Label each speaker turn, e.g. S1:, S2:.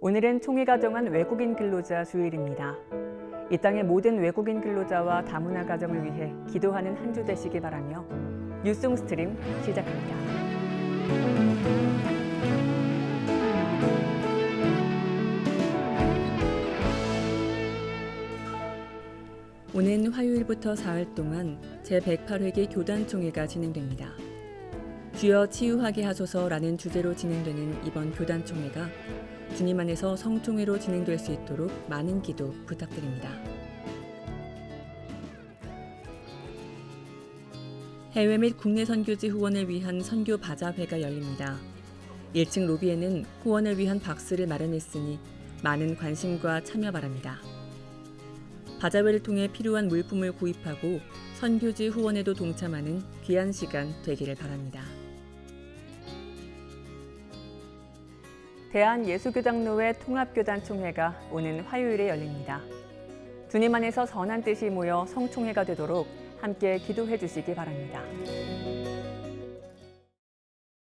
S1: 오늘은 총회가 정한 외국인 근로자 주일입니다. 이 땅의 모든 외국인 근로자와 다문화 가정을 위해 기도하는 한 주 되시기 바라며 뉴송 스트림 시작합니다. 오는 화요일부터 사흘 동안 제108회기 교단총회가 진행됩니다. 주여 치유하게 하소서라는 주제로 진행되는 이번 교단총회가 주님 안에서 성총회로 진행될 수 있도록 많은 기도 부탁드립니다. 해외 및 국내 선교지 후원을 위한 선교 바자회가 열립니다. 1층 로비에는 후원을 위한 박스를 마련했으니 많은 관심과 참여 바랍니다. 바자회를 통해 필요한 물품을 구입하고 선교지 후원에도 동참하는 귀한 시간 되기를 바랍니다. 대한예수교장로회 통합교단 총회가 오는 화요일에 열립니다. 주님 안에서 선한 뜻이 모여 성총회가 되도록 함께 기도해 주시기 바랍니다.